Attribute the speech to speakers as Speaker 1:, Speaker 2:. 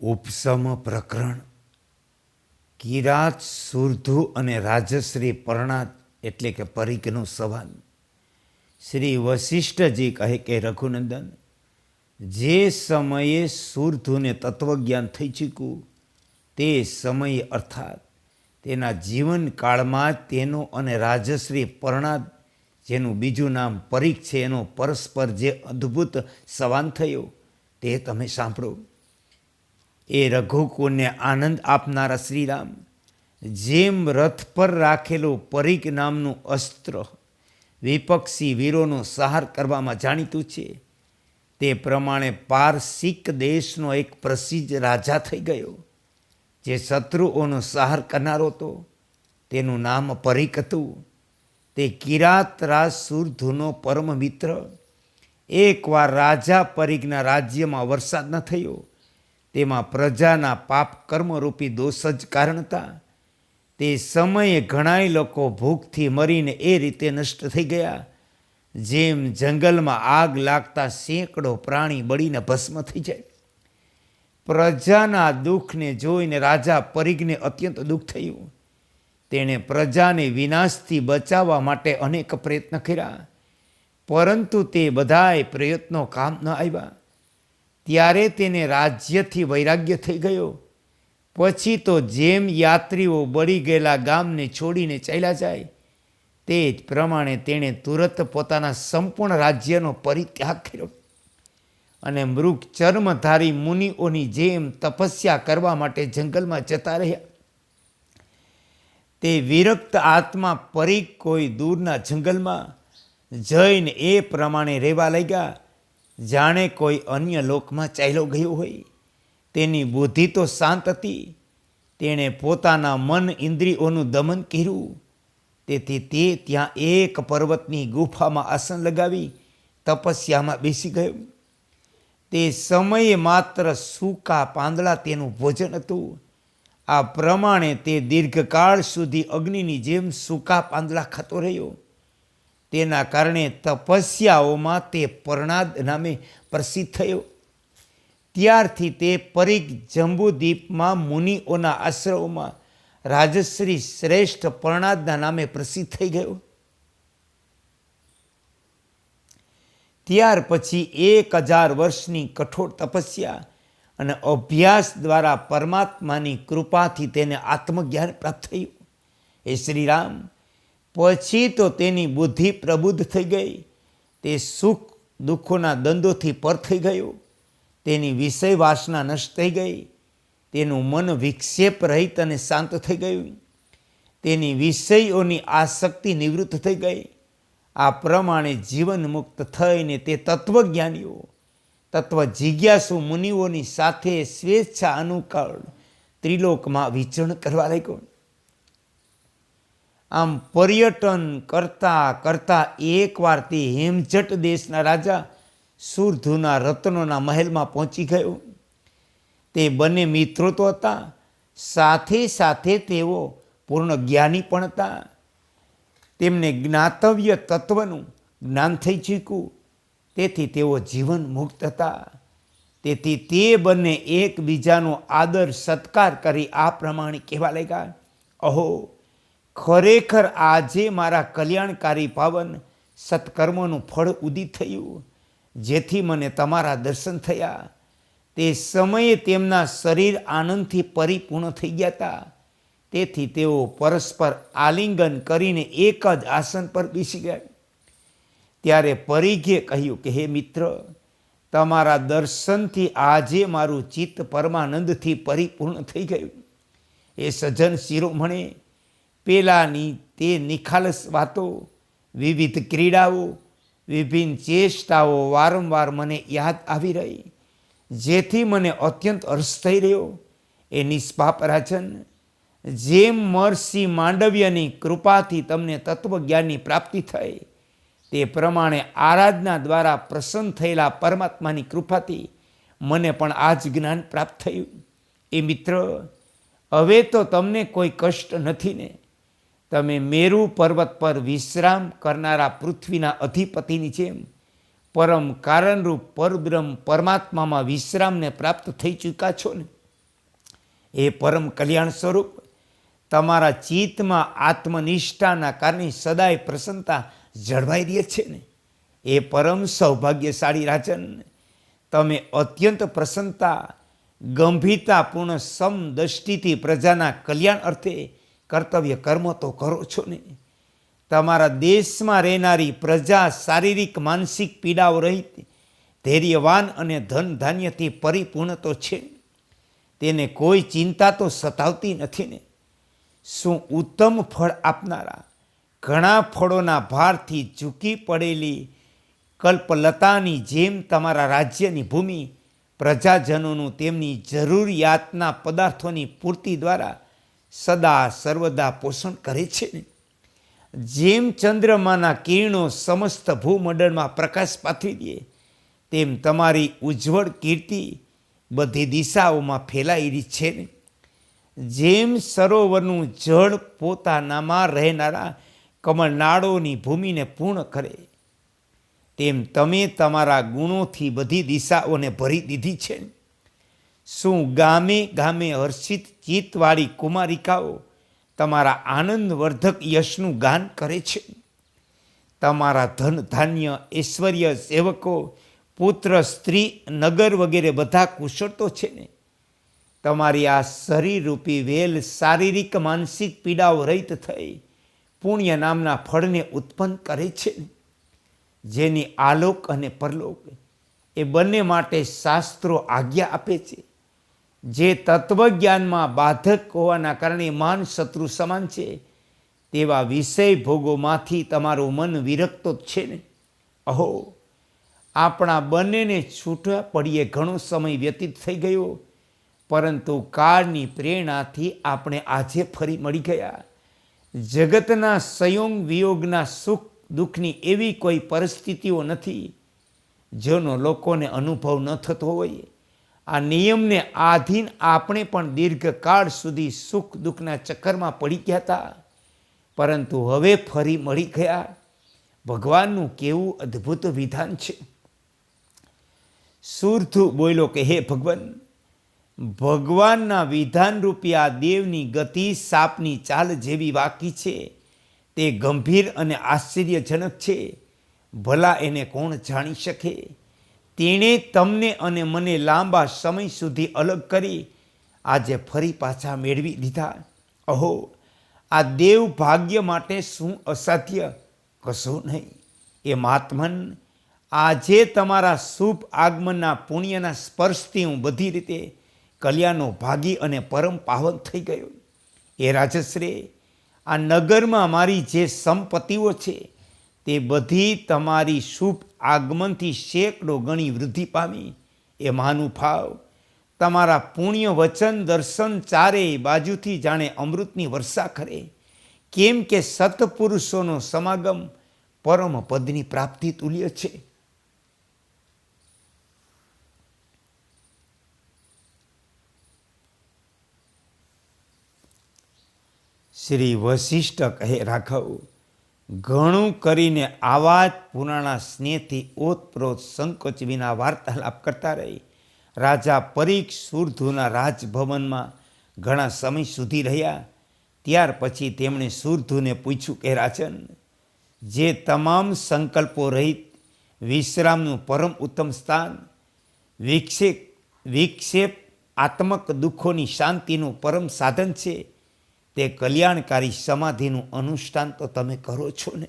Speaker 1: ઉપસમ પ્રકરણ. કિરાત સુરધુ અને રાજશ્રી પરણાત એટલે કે પરીખનો સવાલ. શ્રી વશિષ્ઠજી કહે કે, રઘુનંદન, જે સમયે સુરધુને તત્વજ્ઞાન થઈ ચૂક્યું, તે સમયે અર્થાત તેના જીવનકાળમાં તેનો અને રાજશ્રી પરણાત, જેનું બીજું નામ પરીખ છે, એનો પરસ્પર જે અદ્ભુત સંવાદ થયો, તે તમે સાંભળો. એ રઘુકુળને આનંદ આપનારા શ્રીરામ. જેમ રથ પર રાખેલું પરીખ નામનું અસ્ત્ર વિપક્ષી વીરોનો સહાર કરવામાં જાણીતું છે. તે પ્રમાણે પારસિક દેશનો એક પ્રસિદ્ધ રાજા થઈ ગયો, જે શત્રુઓનો સહાર કરનારો હતો. તેનું નામ પરીખ હતું. તે કિરાત રાજ સુરધુનો પરમ મિત્ર એકવાર રાજા પરીખના રાજ્યમાં વરસાદ ન થયો. તેમાં પ્રજાના પાપ કર્મરૂપી દોષ જ કારણતા. તે સમયે ઘણાય લોકો ભૂખથી મરીને એ રીતે નષ્ટ થઈ ગયા. જેમ જંગલમાં આગ લાગતા સેંકડો પ્રાણી બળીને ભસ્મ થઈ જાય. પ્રજાના દુઃખને જોઈને રાજા પરિગને અત્યંત દુઃખ થયું. તેણે પ્રજાને વિનાશથી બચાવવા માટે અનેક પ્રયત્ન કર્યા. પરંતુ તે બધાય પ્રયત્નો કામ ન આવ્યા. ત્યારે તેને રાજ્યથી વૈરાગ્ય થઈ ગયો. પછી તો જેમ યાત્રીઓ બળી ગયેલા ગામને છોડીને ચાલ્યા જાય, તે જ પ્રમાણે તેણે તુરત પોતાના સંપૂર્ણ રાજ્યનો પરિત્યાગ કર્યો. અને મૃગ ચર્મધારી મુનિઓની જેમ તપસ્યા કરવા માટે જંગલમાં જતા રહ્યા. તે વિરક્ત આત્મા પરી કોઈ દૂરના જંગલમાં જઈને એ પ્રમાણે રહેવા લાગ્યા. જાણે કોઈ અન્ય લોકમાં ચાલ્યો ગયો હોય. તેની બુદ્ધિ તો શાંત હતી. તેણે પોતાના મન ઇન્દ્રિયોનું દમન કર્યું. તેથી તે ત્યાં એક પર્વતની ગુફામાં આસન લગાવી તપસ્યામાં બેસી ગયો. તે સમયે માત્ર સૂકા પાંદડા તેનું ભોજન હતું. આ પ્રમાણે તે દીર્ઘકાળ સુધી અગ્નિની જેમ સૂકા પાંદડા ખાતો રહ્યો. તેના કારણે તપસ્યાઓમાં તે પરણાદ નામે પ્રસિદ્ધ થયો. ત્યારથી તે પરિક જંબુદ્વીપમાં મુનિઓના આશ્રમોમાં રાજશ્રી શ્રેષ્ઠ પરણાદના નામે પ્રસિદ્ધ થઈ ગયો. ત્યાર પછી એક હજાર વર્ષની કઠોર તપસ્યા અને અભ્યાસ દ્વારા પરમાત્માની કૃપાથી તેને આત્મજ્ઞાન પ્રાપ્ત થયું. એ શ્રીરામ પછી તો તેની બુદ્ધિ પ્રબુદ્ધ થઈ ગઈ. તે સુખ દુઃખોના દંદોથી પર થઈ ગયો. તેની વિષય વાસના નષ્ટ થઈ ગઈ. તેનું મન વિક્ષેપ રહિત અને શાંત થઈ ગયું. તેની વિષયોની આસક્તિ નિવૃત્ત થઈ ગઈ. આ પ્રમાણે જીવન મુક્ત થઈને તે તત્વજ્ઞાનીઓ તત્વ જિજ્ઞાસુ મુનિઓની સાથે સ્વેચ્છા અનુકળ ત્રિલોકમાં વિચરણ કરવા લાગ્યો. આમ પર્યટન કરતા કરતાં એકવાર તે હેમજટ દેશના રાજા સુરધુના રત્નોના મહેલમાં પહોંચી ગયો. તે બંને મિત્રો તો હતા, સાથે સાથે તેઓ પૂર્ણ જ્ઞાની પણ હતા. તેમને જ્ઞાતવ્ય તત્વનું જ્ઞાન થઈ ચૂક્યું. તેથી તેઓ જીવન મુક્ત હતા. તેથી તે બંને એકબીજાનો આદર સત્કાર કરી આ પ્રમાણે કહેવા લાગ્યા. અહો ખરેખર આજે મારા કલ્યાણકારી પાવન સત્કર્મોનું ફળ ઉદિત થયું. જેથી મને તમારા દર્શન થયા. તે સમયે તેમના શરીર આનંદથી પરિપૂર્ણ થઈ ગયા હતા. તેથી તેઓ પરસ્પર આલિંગન કરીને એક જ આસન પર બેસી ગયા. ત્યારે પરિઘે કહ્યું કે, હે મિત્ર, તમારા દર્શનથી આજે મારું ચિત્ત પરમાનંદથી પરિપૂર્ણ થઈ ગયું. એ સજ્જન શિરોમણે પેલાની તે નિખાલસ વાતો, વિવિધ ક્રીડાઓ, વિભિન્ન ચેષ્ટાઓ વારંવાર મને યાદ આવી રહી, જેથી મને અત્યંત હર્ષ થઈ રહ્યો. એ નિષ્પાપ રાજન, જેમ મહર્ષિ માંડવ્યની કૃપાથી તમને તત્વજ્ઞાનની પ્રાપ્તિ થઈ, તે પ્રમાણે આરાધના દ્વારા પ્રસન્ન થયેલા પરમાત્માની કૃપાથી મને પણ આ જ જ્ઞાન પ્રાપ્ત થયું. એ મિત્ર, હવે તો તમને કોઈ કષ્ટ નથી ને? તમે મેરુ પર્વત પર વિશ્રામ કરનારા પૃથ્વીના અધિપતિની જેમ પરમ કારણરૂપ પરબ્રહ્મ પરમાત્મામાં વિશ્રામને પ્રાપ્ત થઈ ચૂક્યા છો ને? એ પરમ કલ્યાણ સ્વરૂપ તમારા ચિત્તમાં આત્મનિષ્ઠાના કારણે સદાય પ્રસન્નતા જળવાઈ રહે છે ને? એ પરમ સૌભાગ્યશાળી રાજન, તમે અત્યંત પ્રસન્નતા, ગંભીરતાપૂર્ણ સમદ્રષ્ટિથી પ્રજાના કલ્યાણ અર્થે કર્તવ્ય કર્મ તો કરો છો ને. તમારા દેશમાં રહેનારી પ્રજા શારીરિક, માનસિક પીડાઓ રહિત, ધૈર્યવાન અને ધન ધાન્યથી પરિપૂર્ણ તો છે. તેને કોઈ ચિંતા તો સતાવતી નથી ને. શું ઉત્તમ ફળ આપનારા ઘણા ફળોના ભારથી ઝૂકી પડેલી કલ્પલતાની જેમ તમારા રાજ્યની ભૂમિ, પ્રજાજનોનું તેમની જરૂરિયાતના પદાર્થોની પૂર્તિ દ્વારા સદા સર્વદા પોષણ કરે છે. ને જેમ ચંદ્રમાના કિરણો સમસ્ત ભૂમંડળમાં પ્રકાશ પાથરી દે, તેમ તમારી ઉજ્જવળ કીર્તિ બધી દિશાઓમાં ફેલાયેલી છે. ને જેમ સરોવરનું જળ પોતાનામાં રહેનારા કમળનાળોની ભૂમિને પૂર્ણ કરે, તેમ તમે તમારા ગુણોથી બધી દિશાઓને ભરી દીધી છે. શું ગામે ગામે હર્ષિત ચિત્તવાળી કુમારિકાઓ તમારા આનંદવર્ધક યશનું ગાન કરે છે? તમારા ધન ધાન્ય ઐશ્વર્ય સેવકો, પુત્ર, સ્ત્રી, નગર વગેરે બધા કુશળ તો છે ને? તમારી આ શરીરરૂપી વેલ શારીરિક માનસિક પીડાઓ રહિત થઈ પુણ્ય નામના ફળને ઉત્પન્ન કરે છે જેની આલોક અને પરલોક એ બંને માટે શાસ્ત્રો આજ્ઞા આપે છે. જે તત્વજ્ઞાનમાં બાધક હોવાના કારણે માન શત્રુ સમાન છે. તેવા વિષય ભોગોમાંથી તમારું મન વિરક્તો જ છે ને. અહો, આપણા બંનેને છૂટા પડીએ ઘણો સમય વ્યતીત થઈ ગયો, પરંતુ કાળની પ્રેરણાથી આપણે આજે ફરી મળી ગયા. જગતના સંયોગ વિયોગના સુખ દુઃખની એવી કોઈ પરિસ્થિતિઓ નથી, જેનો લોકોને અનુભવ ન થતો હોય. આ નિયમને આધીન આપણે પણ દીર્ઘકાળ સુધી સુખ દુઃખના ચક્કરમાં પડી ગયા હતા. પરંતુ હવે ફરી મળી ગયા. ભગવાનનું કેવું અદ્ભુત વિધાન છે. સુરથુ બોલ્યો કે, હે ભગવાન, ભગવાનના વિધાનરૂપી આ દેવની ગતિ સાપની ચાલ જેવી વાકી છે. તે ગંભીર અને આશ્ચર્યજનક છે. ભલા એને કોણ જાણી શકે? તેણે તમને અને મને લાંબા સમય સુધી અલગ કરી આજે ફરી પાછા મેળવી દીધા. અહો, આ દેવ ભાગ્ય માટે શું અસાધ્ય? કશું નહીં. એ મહાત્મન, આજે તમારા શુભ આગમનના પુણ્યના સ્પર્શથી હું બધી રીતે કલ્યાણનો ભાગી અને પરમ પાવન થઈ ગયો. એ રાજશ્રી, આ નગરમાં મારી જે સંપત્તિઓ છે તે બધી તમારી શુભ આગમનથી સેંકડો ગણી વૃદ્ધિ પામી. એ મહાનુભાવ તમારા પુણ્ય વચન દર્શન ચારેય બાજુથી જાણે અમૃતની વર્ષા કરે. કેમ કે સત્પુરુષોનો સમાગમ પરમ પદની પ્રાપ્તિ તુલ્ય છે. શ્રી વશિષ્ઠ કહે, રાઘવ ઘણું કરીને આવા જ પુરાણા સ્નેહથી ઓતપ્રોત સંકોચ વિના વાર્તાલાપ કરતા રહી. રાજા પરીક્ષ સુરધુના રાજભવનમાં ઘણા સમય સુધી રહ્યા. ત્યાર પછી તેમણે સુરધુને પૂછ્યું કે, રાજન, જે તમામ સંકલ્પો રહિત વિશ્રામનું પરમ ઉત્તમ સ્થાન, વિક્ષેપ વિક્ષેપ, આત્મક દુઃખોની શાંતિનું પરમ સાધન છે તે કલ્યાણકારી સમાધિનું અનુષ્ઠાન તો તમે કરો છો ને?